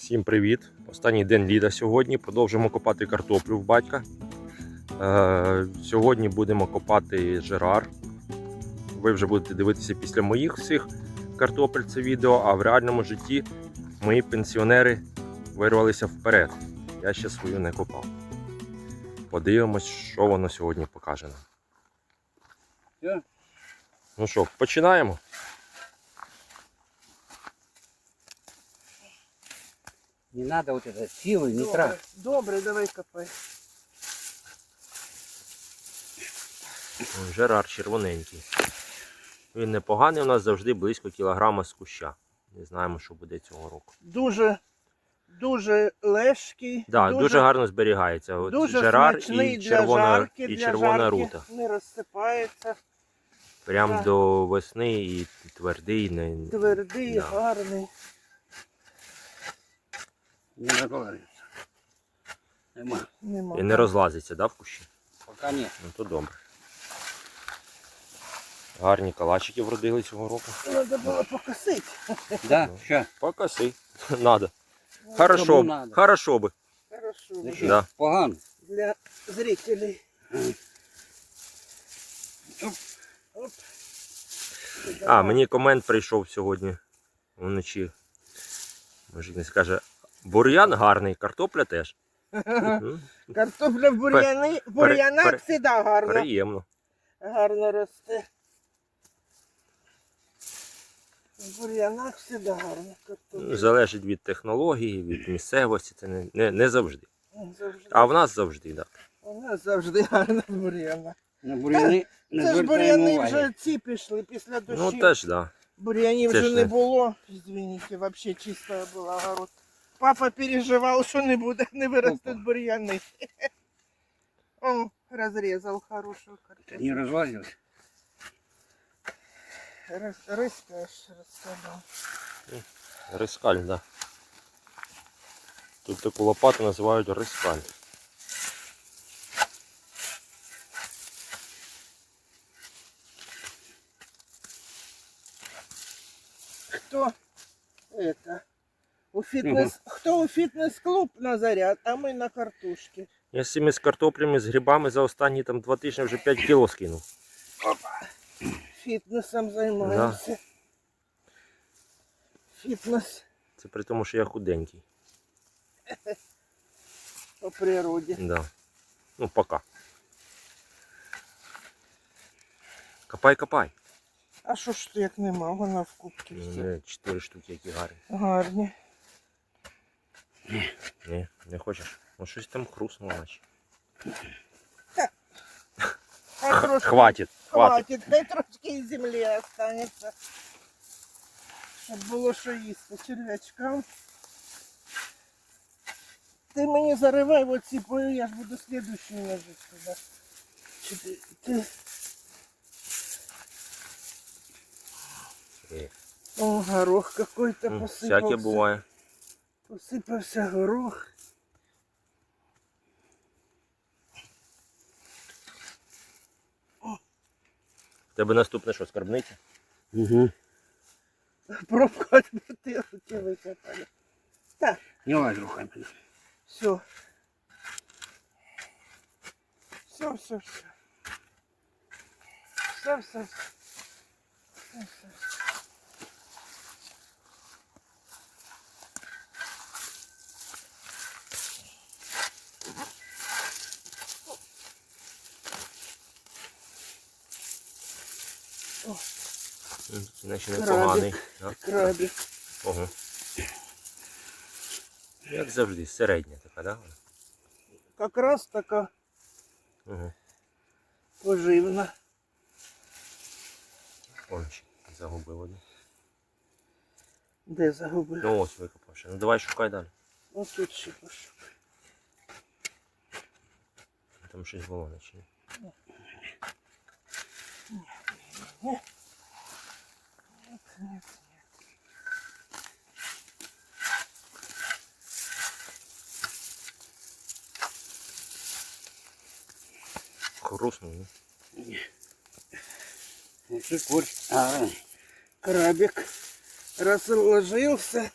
Всім привіт! Останній день літа сьогодні. Продовжуємо копати картоплю в батька. Е, сьогодні будемо копати жерар. Ви вже будете дивитися після моїх всіх картопель це відео, а в реальному житті мої пенсіонери вирвалися вперед. Я ще свою не копав. Подивимось, що воно сьогодні покаже нам. Ну що, починаємо? Не надо вот это силы, не трать. Добре, давай копай. Жерар червоненький. Він непоганий, у нас завжди близько кілограма з куща. Не знаємо, що буде цього року. Дуже, дуже лежкий. Да, дуже, гарно зберігається. От дуже жерар смачний і для червона, жарки, і для червона жарки. рута. Не розсипається. Прям Так. до весни і твердий. Не... Твердий, Да. гарний. Не разговаривается. Нема. Нема. І не розлазиться, да, в кущі? Пока нет. Ну то добре. Гарні калачики вродили цього року. Треба було покосити. Да, Ну. сейчас. Покоси. Надо. Хорошо, б, надо? хорошо би. Хорошо. Зачем? Да. Погано. Для зрителей. Оп. Оп. А, мені комент прийшов сьогодні вночі. Може, не скаже, бур'ян гарний, картопля теж. Картопля в бур'яни, в бур'янах пере- завжди гарно, Приємно. гарно росте. В бур'янах завжди гарно картопля. Залежить від технології, від місцевості, це не, не, не завжди. Завжди. А в нас завжди, так. У нас завжди гарно в бур'янах. На буряны. не Це ж звертаємо бур'яни уваги. вже ці пішли після дощів. Ну теж, так. Да. Бур'янів Це вже ж не не- було. Извините, вообще чистая була огород. Папа переживав, що не буде, не виростуть Опа. бур'яни. О, розрізав хорошу Не картоплю. разлазилось. Роз- Розкаж, розказав. Рискаль, так. Да. Тут таку лопату називають рискаль. Хто это? У фітнес... Хто у фітнес-клуб на заряд, а ми на картошки. Я з цими з картоплями, з грибами за останні там, два тижні вже 5 кіло скинув. Фітнесом займаємося. Фітнес Це при тому, що я худенький. по природі. Да. Ну, пока. Копай, копай. А що ж ти як нема? Вона в кубці У всі. чотири штуки, які гарні. Гарні. Ні, не хочеш? Ну щось там хруснуло наче. Хай трошки, Хватить, хватить. хватить, хай трошки і землі останеться. Щоб було що їсти черв'ячкам. Ти мені заривай оці бою, я ж буду слідущий ложити туди. Чи ти, ти... Е, О, горох какой-то м, посипався. Всяке буває. Посипався горох. Тебе наступне що, скарбниця? Угу. Пробку від бутилки викопали. Так, Не лазь руками. все. Все, все, все. Все, все, все. Все, все, все. Наче непоганий. да? Крабик. Ого. Як завжди, середня така, да? Как раз така Угу. поживна. Ще загубив один. Де загубив? Ну ось викопав ще. Ну давай шукай далі. Ось тут ще пошукай. Там щось було наче. ні? Нет, нет. Хруснув, ні? Шикурь. А, Крабик разложился.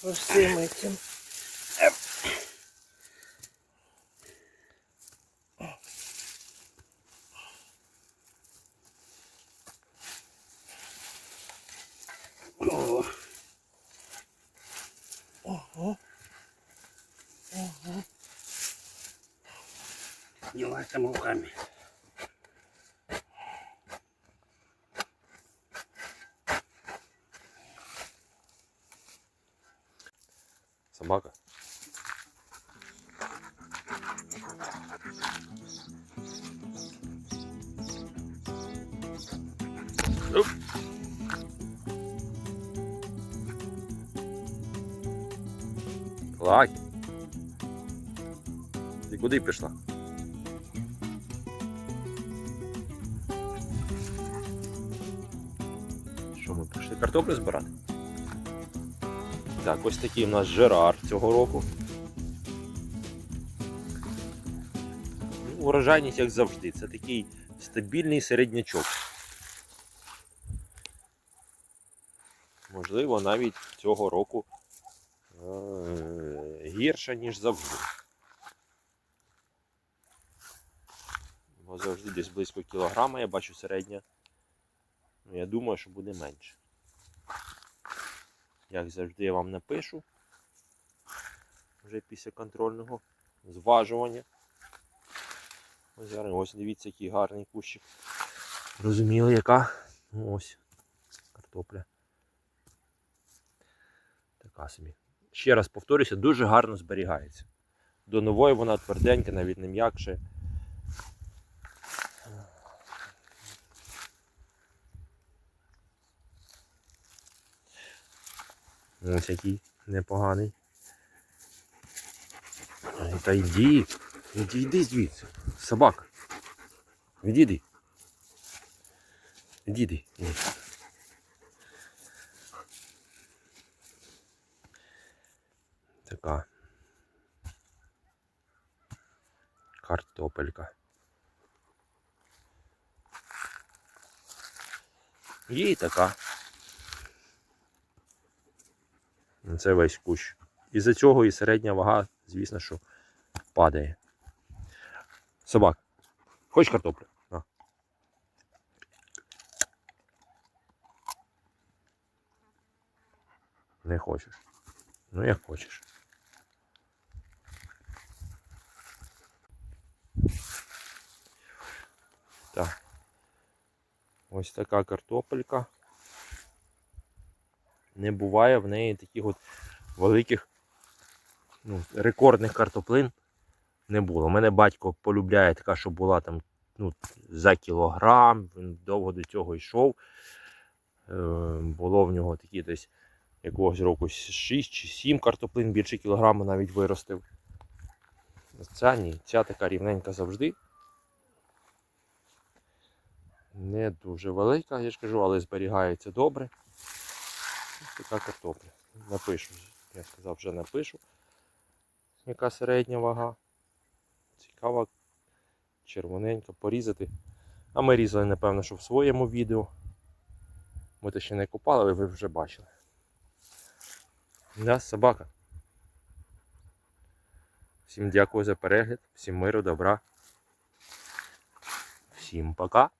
По всем этим. Дела там руками. Собака. Оп. Лай. Куди пішла? Що ми пішли картоплю збирати? Так, ось такий у нас Жерар цього року. Ну, Урожайність, як завжди, це такий стабільний середнячок. Можливо, навіть цього року е- гірше, ніж завжди. Завжди десь близько кілограма, я бачу середня. Ну, я думаю, що буде менше. Як завжди я вам напишу вже після контрольного зважування. Ось зараз ось дивіться, який гарний кущик. Розуміли, яка? Ну, ось картопля. Така собі. Ще раз повторюся, дуже гарно зберігається. До нової вона тверденька, навіть не м'якше. Ось який непоганий. Та йди, йди, йди звідси. Собака. Відійди. Відійди. Така. Картопелька. Є і така. Ну, Це весь кущ. Із-за цього і середня вага, звісно, що падає. Собак. Хочеш картоплю? На. Не хочеш. Ну як хочеш. Так. Ось така картопелька. Не буває в неї таких от великих ну, рекордних картоплин не було. У мене батько полюбляє така, що була там ну, за кілограм, він довго до цього йшов. Е, було в нього такі десь якогось року 6 чи 7 картоплин більше кілограма навіть виростив. Ця ні, ця така рівненька завжди. Не дуже велика, я ж кажу, але зберігається добре. Така картопля. Напишу. Я сказав, вже напишу. Яка середня вага. Цікава, червоненька, порізати. А ми різали, напевно, що в своєму відео. Ми то ще не купали, але ви вже бачили. Да, собака. Всім дякую за перегляд, всім миру, добра. Всім пока.